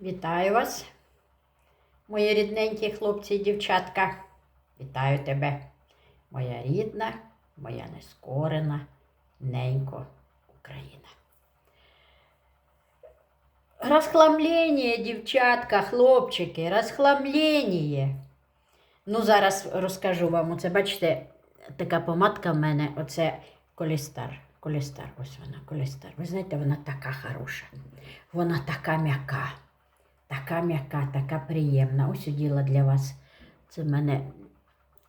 Вітаю вас, мої рідненькі хлопці і дівчатка. Вітаю тебе, моя рідна, моя нескорена, ненько Україна. Розхламлення, дівчатка, хлопчики, розхламлення. Ну, зараз розкажу вам. Оце, бачите, така помадка в мене, оце колістар. Колістар, ось вона, колістар. Ви знаєте, вона така хороша. Вона така м'яка. Така м'яка, така приємна. Ось уділа для вас. Це в мене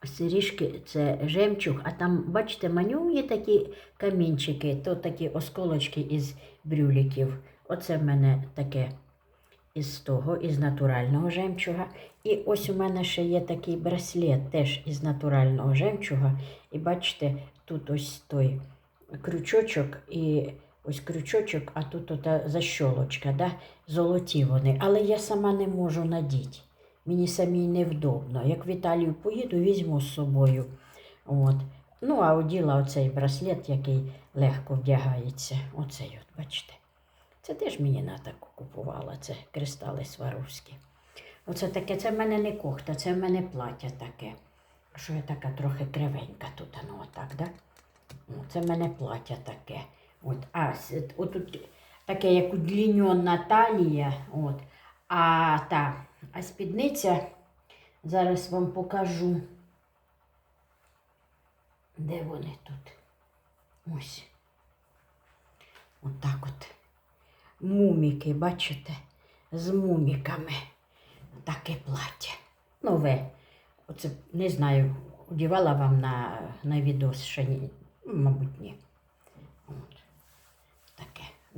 сиріжки, це жемчуг, а там, бачите, манюні такі камінчики, то такі осколочки із брюліків. Оце в мене таке із того, із натурального жемчуга. І ось у мене ще є такий браслет, теж із натурального жемчуга. І бачите, тут ось той крючочок і ось крючочок, а тут ота защолочка, да? золоті вони. Але я сама не можу надіти. Мені самій невдобно. Як в Італію поїду, візьму з собою. От. Ну, а оділа оцей браслет, який легко вдягається. Оцей, от, бачите. Це теж мені на купувала, це кристали сваровські. Оце таке, це в мене не кохта, це в мене плаття таке. Що я така трохи кривенька тут, ну отак, да? Це в мене плаття таке. От, а с- отут таке, як удліньона талія. От, а та, а спідниця, зараз вам покажу. Де вони тут? Ось. Отак от. Муміки, бачите? З муміками. Таке плаття. Нове. Оце не знаю, одягала вам на, на відос ще ні. Мабуть, ні.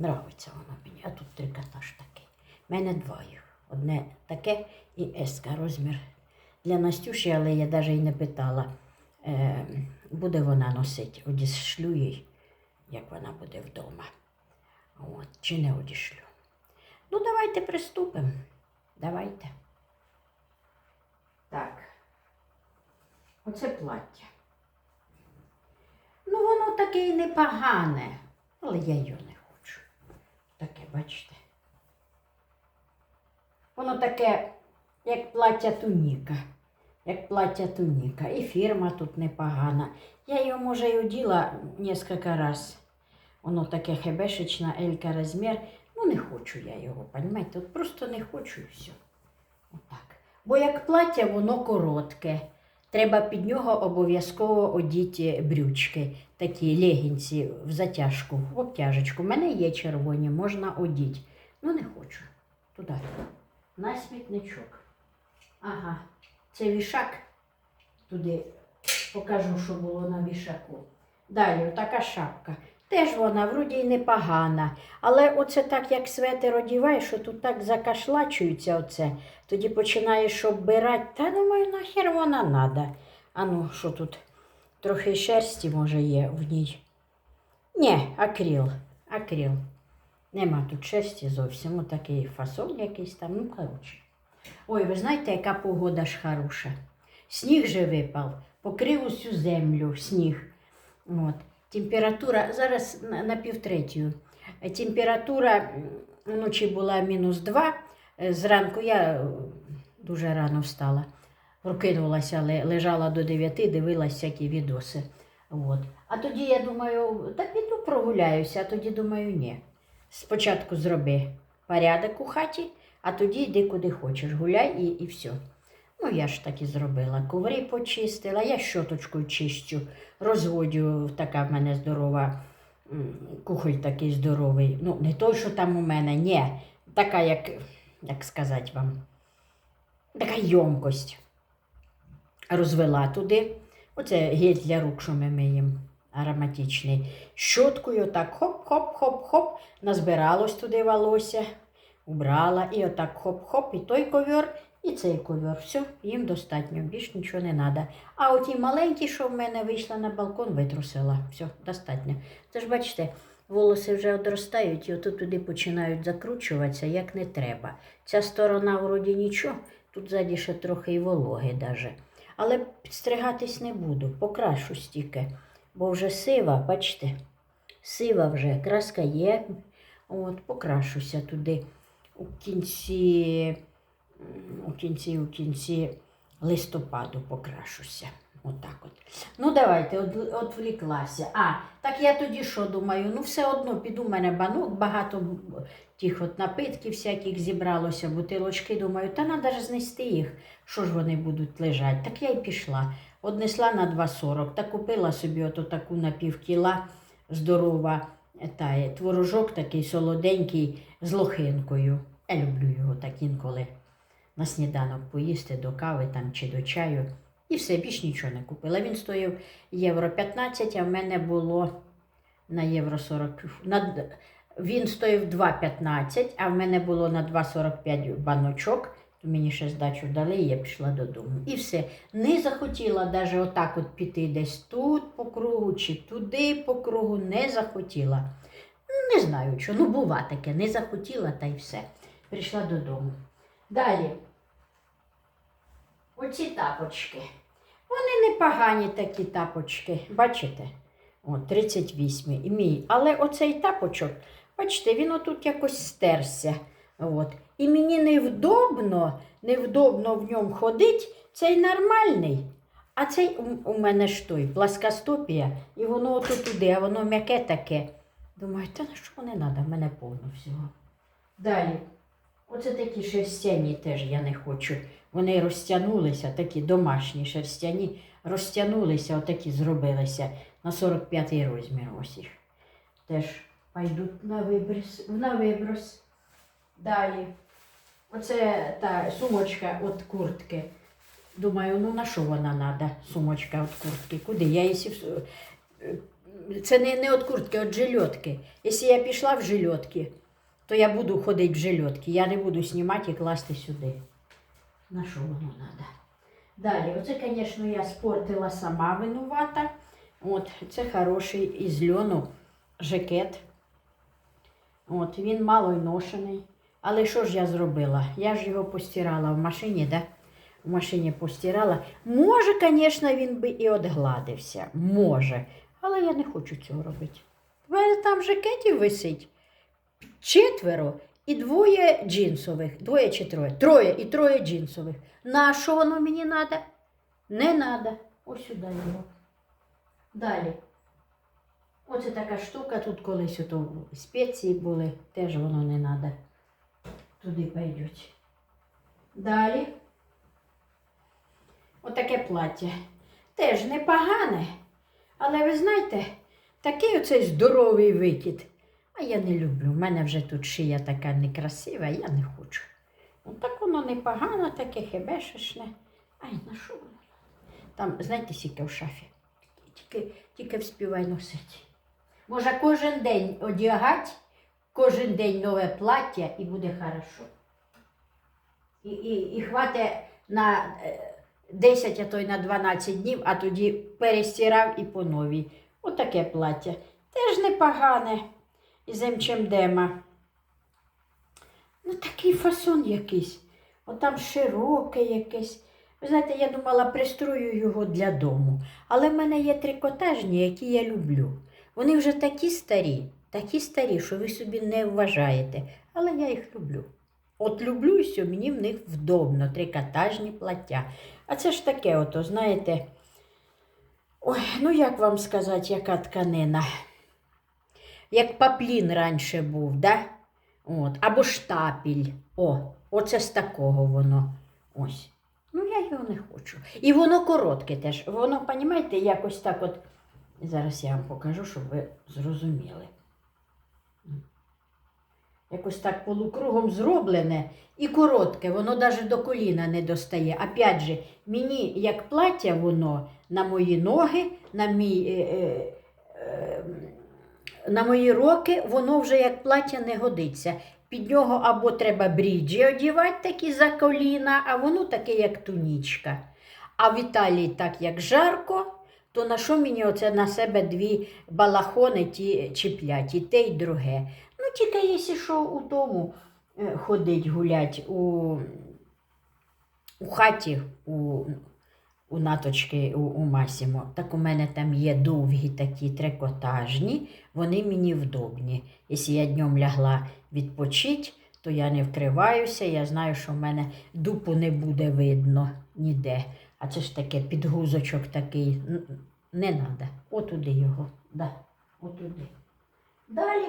Нравиться воно мені. А тут трикотаж такий. У мене два їх. Одне таке і еска розмір для Настюші, але я навіть і не питала, е, буде вона носити. Одішлю їй, як вона буде вдома. От, чи не одішлю. Ну, давайте приступимо. Давайте. Так. Оце плаття. Ну, воно таке і непогане, але я його не. Таке, бачите. Воно таке, як плаття туніка. Як плаття туніка. І фірма тут непогана. Я його, може, і оділа кілька разів. Воно таке хебешечна, елька розмір. Ну, не хочу я його, понімаєте? От просто не хочу і все. Отак. Бо як плаття, воно коротке. Треба під нього обов'язково одіти брючки, такі легінці в затяжку, в обтяжечку. У мене є червоні, можна одіти. Ну, не хочу. Туди. На смітничок. Ага, це вішак. Туди покажу, що було на вішаку. Далі, така шапка. Теж вона вроді й непогана. Але оце так, як светер одіваєш, що тут так закашлачується оце. Тоді починаєш оббирати. Та думаю, нахер вона надо. А ну, що тут? Трохи шерсті, може, є в ній. Ні, акрил. Акрил. Нема тут шерсті зовсім. Ось такий фасон якийсь там. Ну, коротше. Ой, ви знаєте, яка погода ж хороша. Сніг же випав, покрив усю землю сніг. От. Температура зараз на, півтретю. Температура вночі була мінус 2. Е, Зранку я е, дуже рано встала. Прокинулася, але лежала до 9, дивилася всякі відоси. От. А тоді я думаю, та піду прогуляюся, а тоді думаю, ні. Спочатку зроби порядок у хаті, а тоді йди куди хочеш, гуляй і, і все. Ну, я ж так і зробила. Коври почистила, я щоточкою чищу, розводю, така в мене здорова, кухоль такий здоровий. Ну, не той, що там у мене, ні. Така, як, як сказати вам, така йомкость. Розвела туди. Оце гель для рук, що ми миємо, ароматичний. Щоткою так хоп-хоп-хоп-хоп, назбиралось туди волосся, убрала і отак хоп-хоп, і той ковер, і цей ковер. Все, їм достатньо, більш нічого не треба. А оті маленькі, що в мене вийшла на балкон, витрусила. Все, достатньо. Це ж бачите, волоси вже одростають і отут туди починають закручуватися, як не треба. Ця сторона вроді нічого, тут ззаді ще трохи і вологи даже. Але підстригатись не буду, покрашу стільки, бо вже сива, бачите, сива вже, краска є. От, покрашуся туди. у кінці, у кінці, у кінці листопаду покрашуся. Отак от. Ну, давайте, от, отвліклася. А, так я тоді що думаю? Ну, все одно піду, в мене банок, багато тих от напитків всяких зібралося, бутилочки. Думаю, та треба ж знести їх. Що ж вони будуть лежати? Так я й пішла. Однесла на 2,40 та купила собі ото таку на півкіла здорова е, та, е, творожок такий солоденький з лохинкою. Я люблю його так інколи на сніданок поїсти до кави там, чи до чаю. І все, більш нічого не купила. Він стоїв євро 15, а в мене було на євро 40. На, він стоїв 2,15, а в мене було на 2,45 баночок. То мені ще здачу дали, і я пішла додому. І все. Не захотіла навіть отак от піти десь тут по кругу, чи туди по кругу. Не захотіла. Не знаю, що. Ну, бува таке, не захотіла та й все. Прийшла додому. Далі. Оці тапочки. Вони непогані такі тапочки. Бачите? О, 38 і мій. Але оцей тапочок, бачите, він отут якось стерся. От. І мені невдобно, невдобно в ньому ходить. Цей нормальний. А цей у, мене ж той, пласкостопія, і воно отут туди, а воно м'яке таке. Думаю, та на що не треба, в мене повно всього. Далі. Оце такі шерстяні теж я не хочу. Вони розтягнулися, такі домашні шерстяні, розтягнулися, отакі зробилися на 45-й розмір. Ось їх. Теж пойдуть на виброс. На виброс. Далі. Оце та сумочка від куртки. Думаю, ну на що вона треба, сумочка від куртки? Куди? Я в- е, Це не, не від куртки, а від жильотки. Якщо я пішла в жильотки, то я буду ходити в жильотки. Я не буду знімати і класти сюди. На що воно треба? Далі, оце, звісно, я спортила сама винувата. От, це хороший із льону жакет. От, він мало й ношений. Але що ж я зробила? Я ж його постирала в машині, да? В машині постирала. Може, звісно, він би і одгладився. Може. Але я не хочу цього робити. У мене там жакетів висить четверо і двоє джинсових. Двоє чи троє? Троє і троє джинсових. На що воно мені треба? Не треба. Ось сюди його. Далі. Оце така штука, тут колись ото спеції були, теж воно не треба. Туди пойдуть. Далі. Отаке плаття. Теж непогане. Але ви знаєте, такий оцей здоровий викид. А я не люблю. У мене вже тут шия така некрасива, я не хочу. Ну, так воно непогано, таке хебешечне. Ай, на що воно? Там, знаєте, скільки в шафі. Тільки, тільки вспівай носити. Може, кожен день одягати, кожен день нове плаття і буде хорошо. І, і, і хватить на е, 10, а то й на 12 днів, а тоді перестирав і по новій. Отаке плаття. Теж непогане із МЧМДема. Ну, такий фасон якийсь. Отам широке якесь. Ви знаєте, я думала, пристрою його для дому. Але в мене є трикотажні, які я люблю. Вони вже такі старі, такі старі, що ви собі не вважаєте. Але я їх люблю. От люблю і все, мені в них вдобно, трикотажні плаття. А це ж таке, ото, знаєте. Ой, ну як вам сказати, яка тканина? Як паплін раніше був, да? От, або штапіль. О, оце з такого воно. Ось. Ну, я його не хочу. І воно коротке теж. Воно, розумієте, якось так от. Зараз я вам покажу, щоб ви зрозуміли. Якось так полукругом зроблене і коротке, воно навіть до коліна не достає. Опять же, мені як плаття воно на мої ноги, на мій. Е, е, е, на мої роки воно вже як плаття не годиться. Під нього або треба бріджі одівати такі за коліна, а воно таке, як тунічка. А в Італії так як жарко, то на що мені оце на себе дві балахони ті чіплять, і те, і друге. Ну, тільки якщо що у тому е, ходить гулять у, у хаті, у, у наточки у, у Масімо. Так у мене там є довгі такі трикотажні, вони мені вдобні. Якщо я днем лягла відпочити, то я не вкриваюся. Я знаю, що в мене дупу не буде видно ніде. А це ж таке підгузочок такий. Не треба. Отуди його. Да. Отуди. Далі.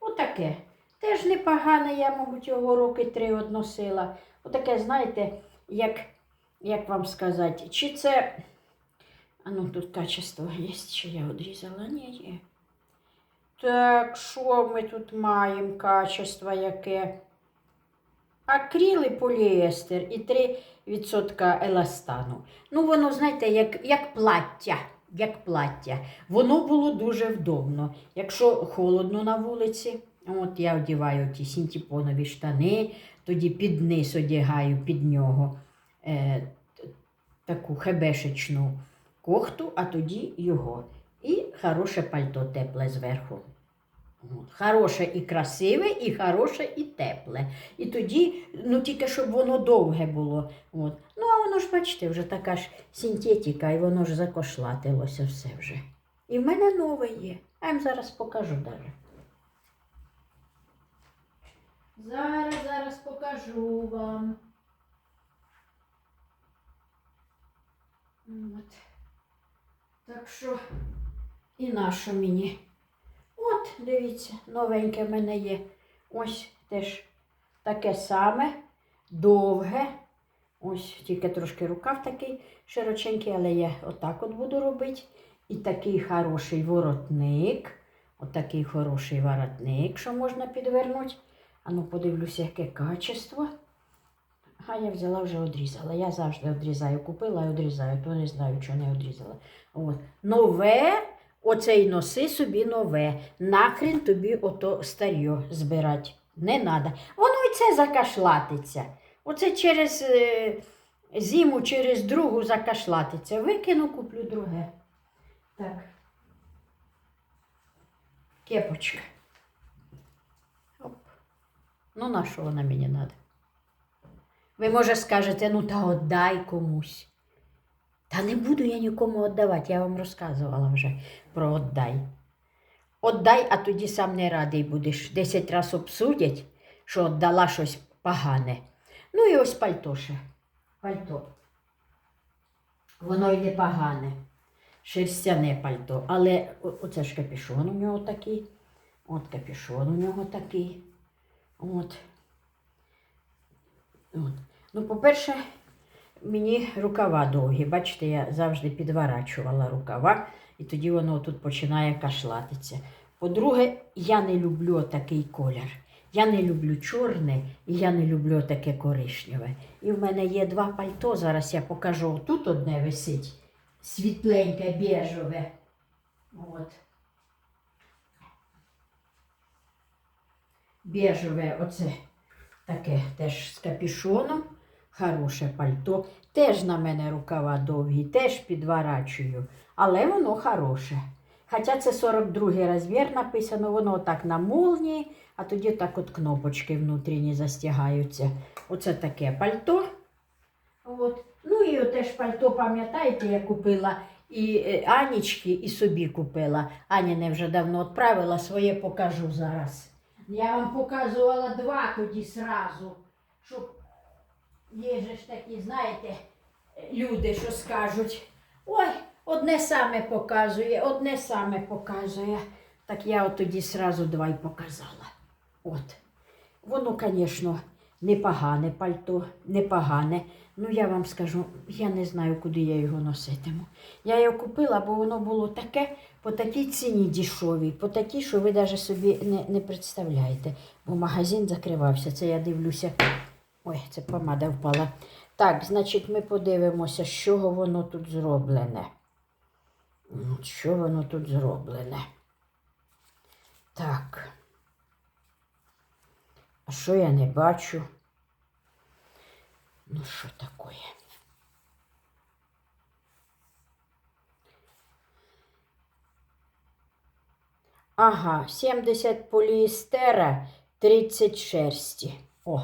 Отаке. Теж непогане, я, мабуть, його роки три односила. Отаке, знаєте, як, як вам сказати, чи це. А ну тут качество є, чи я одрізала? Ні, є. Так, що ми тут маємо? Качество яке? Акріл і поліестер і 3% еластану. Ну, воно, знаєте, як, як плаття. Як плаття. Воно було дуже вдобно. Якщо холодно на вулиці, от я одягаю ті синтепонові штани, тоді під низ одягаю під нього е, таку хебешечну кохту, а тоді його. І хороше пальто тепле зверху. Хороше і красиве, і хороше, і тепле. І тоді, ну тільки щоб воно довге було. От. Ну, а воно ж, бачите, вже така ж синтетика, і воно ж закошлатилося все вже. І в мене нове є. А я вам зараз покажу даже. Зараз, зараз покажу вам. От. Так що і нащо мені? От, дивіться, новеньке в мене є. Ось теж таке саме, довге. Ось тільки трошки рукав такий широченький, але я отак от буду робити. І такий хороший воротник. Отакий хороший воротник, що можна підвернути. А ну подивлюся, яке качество. А я взяла вже одрізала. Я завжди одрізаю. Купила і одрізаю, то не знаю, чого не одрізала. От. Нове, оце й носи собі нове. Нахрен тобі ото старьо збирати. Не треба. Воно і це закашлатиться. Оце через е, зиму, через другу закашлатиться. Викину, куплю друге. Так. Кепочка. Оп. Ну, на що вона мені треба? Ви, може, скажете, ну та отдай комусь. Та не буду я нікому віддавати, я вам розказувала вже про отдай. Отдай, а тоді сам не радий будеш. Десять раз обсудять, що віддала щось погане. Ну і ось пальто ще. Пальто. Воно й не погане. Шерстяне пальто. Але оце ж капюшон у нього такий. От капюшон у нього такий. От. От. Ну, по-перше, мені рукава довгі. Бачите, я завжди підворачувала рукава, і тоді воно тут починає кашлатися. По-друге, я не люблю такий колір. Я не люблю чорне і я не люблю таке коричневе. І в мене є два пальто. Зараз я покажу. Тут одне висить світленьке, біжеве. От. Біжеве, оце таке теж з капюшоном. Хороше пальто. Теж на мене рукава довгі, теж підворачую, але воно хороше. Хоча це 42 розмір написано, воно отак на молнії, а тоді так от кнопочки внутрішні застягаються. Оце таке пальто. От. Ну і теж пальто, пам'ятаєте, я купила і е, Анічки, і собі купила. Аніне вже давно відправила, своє покажу зараз. Я вам показувала два тоді сразу, щоб є же ж такі, знаєте, люди, що скажуть, ой, одне саме показує, одне саме показує. Так я от тоді сразу два й показала. От. Воно, звісно, непогане пальто, непогане. Ну, я вам скажу, я не знаю, куди я його носитиму. Я його купила, бо воно було таке, по такій ціні дешевій, по такій, що ви навіть собі не, не представляєте. Бо магазин закривався. Це я дивлюся. Ой, це помада впала. Так, значить, ми подивимося, з чого воно тут зроблене. Що воно тут зроблене? Так. А що я не бачу? Ну, що таке? Ага, 70 поліестера, 30 шерсті. О,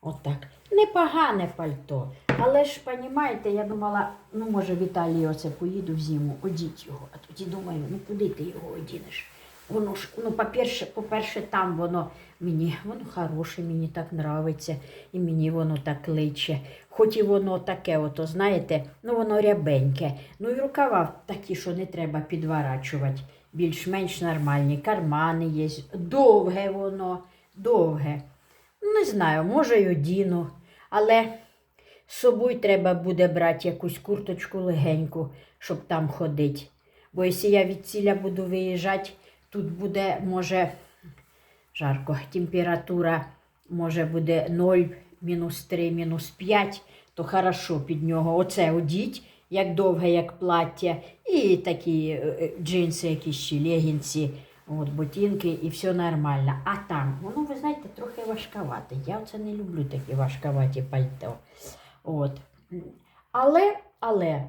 отак. Непогане пальто. Але ж, понімаєте, я думала, ну, може, в Італію оце поїду в зиму, одіть його. А тоді думаю, ну куди ти його одінеш? Воно ж, ну, по-перше, по-перше, там воно Мені воно хороше, мені так нравиться, і мені воно так личе. Хоч і воно таке, ото, знаєте, ну воно рябеньке. Ну і рукава такі, що не треба підворачувати. Більш-менш нормальні. Кармани є. Довге воно, довге. Не знаю, може й одіну, але з собою треба буде брати якусь курточку легеньку, щоб там ходити. Бо якщо я від ціля буду виїжджати, тут буде, може, жарко, температура може буде 0, мінус 3, мінус 5, то хорошо під нього. Оце одіть, як довге, як плаття, і такі е, е, джинси, якісь ще легінці, от, ботинки, і все нормально. А там, воно, ви знаєте, трохи важковате. Я оце не люблю такі важковаті пальто. От. Але, але,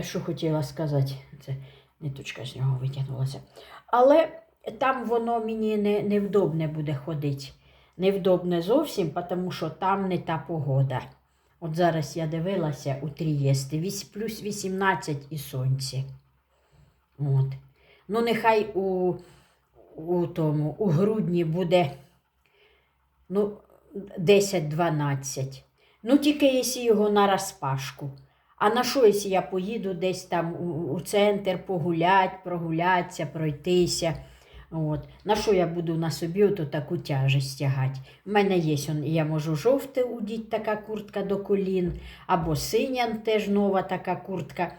що хотіла сказати, це ниточка з нього витягнулася. Але там воно мені не, невдобне буде ходити. Невдобне зовсім, тому що там не та погода. От зараз я дивилася у Трієсті, вісь- плюс 18 і сонце. От. Ну, нехай у, у тому, у грудні буде ну, 10-12. Ну, тільки якщо його на розпашку. А на що, якщо я поїду десь там у, центр погулять, прогулятися, пройтися? От. На що я буду на собі ото таку тяжесть тягати? У мене є, я можу жовте удіть, така куртка до колін, або синя теж нова така куртка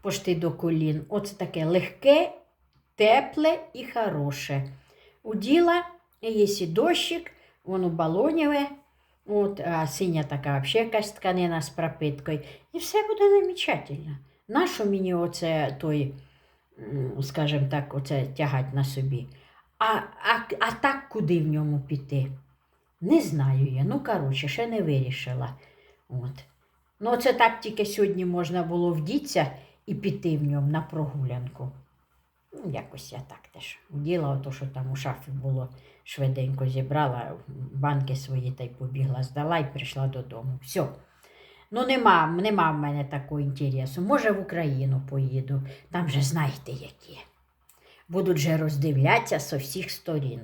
пошти до колін. Оце таке легке, тепле і хороше. Уділа, якщо дощик, воно балоніве, от, а синя така взагалі якась тканина з пропиткою. І все буде замечательно. Нащо мені оце той, скажімо так, оце тягати на собі? А, а, а так куди в ньому піти? Не знаю я. Ну, коротше, ще не вирішила. От. Ну, це так тільки сьогодні можна було вдітися і піти в ньому на прогулянку. Ну, якось я так теж діла, то, що там у шафі було, швиденько зібрала банки свої та й побігла, здала і прийшла додому. Все. Ну, нема, нема в мене такого інтересу. Може, в Україну поїду. Там же знаєте які. Будуть же роздивлятися з всіх сторін.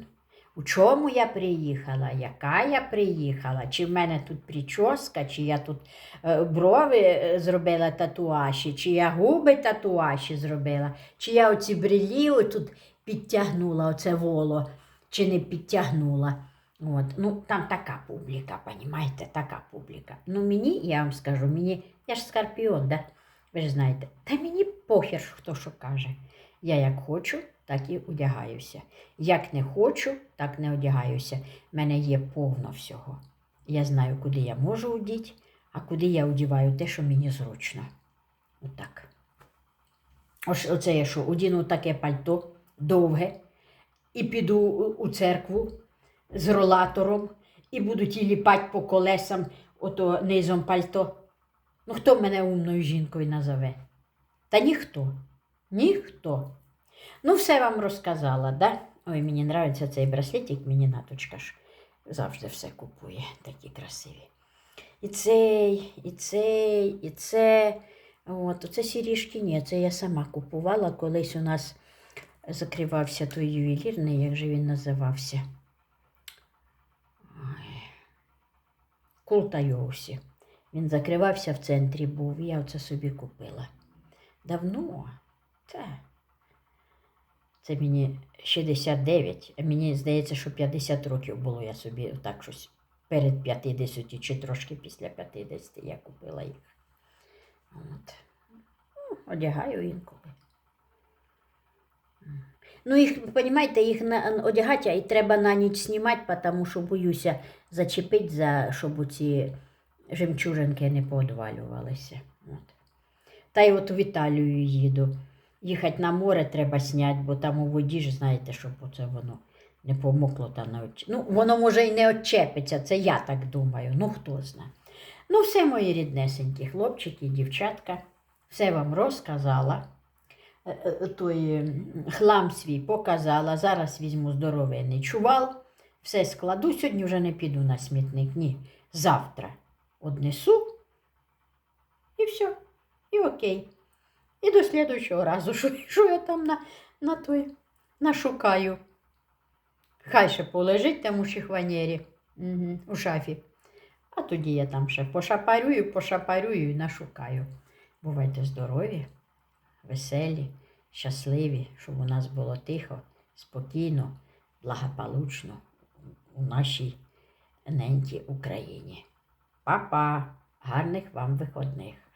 У чому я приїхала, яка я приїхала, чи в мене тут прическа, чи я тут е, брови е, зробила татуаші, чи я губи татуаші зробила, чи я оці брелі тут підтягнула, оце воло, чи не підтягнула. От. Ну, там така публіка, понімаєте, така публіка. Ну, мені, я вам скажу, мені, я ж скорпіон, да? ви ж знаєте, та мені похер, хто що каже. Я як хочу, так і одягаюся. Як не хочу, так не одягаюся. У мене є повно всього. Я знаю, куди я можу одіти, а куди я одіваю те, що мені зручно. Отак. Ось оце я що, одіну таке пальто довге, і піду у- церкву з ролатором, і буду ті ліпати по колесам ото низом пальто. Ну, хто мене умною жінкою назове? Та ніхто. Ніхто. Ну, все вам розказала, да? Ой, мені подобається цей браслетик, мені наточка ж завжди все купує, такі красиві. І цей, і цей, і це. От, оце сірішки, ні, це я сама купувала. Колись у нас закривався той ювелірний, як же він називався. Ой. Култайовсі. Він закривався в центрі був, я оце собі купила. Давно. Це. Це мені 69, а мені здається, що 50 років було я собі так щось перед 50 чи трошки після 50 я купила їх. От. Ну, одягаю інколи. Ну, їх, розумієте, їх на, одягати, і треба на ніч знімати, тому що боюся зачепити, за, щоб ці жемчужинки не поодвалювалися. От. Та й от в Італію їду. Їхати на море треба зняти, бо там у воді ж знаєте, щоб оце воно не помокло та не оч... Ну, воно може і не очепиться, це я так думаю, ну хто знає. Ну, все мої ріднесенькі хлопчики, дівчатка, все вам розказала. Е, е, Той хлам свій показала. Зараз візьму здоровенний чувал, все складу. Сьогодні вже не піду на смітник. Ні. Завтра однесу і все. І окей. І до слідуючого разу, що, що я там на, на той нашукаю. Хай ще полежить там у шихванєрі, угу, у шафі. А тоді я там ще пошапарюю, пошапарюю і нашукаю. Бувайте здорові, веселі, щасливі, щоб у нас було тихо, спокійно, благополучно у нашій ненькій Україні. Па-па! Гарних вам виходних!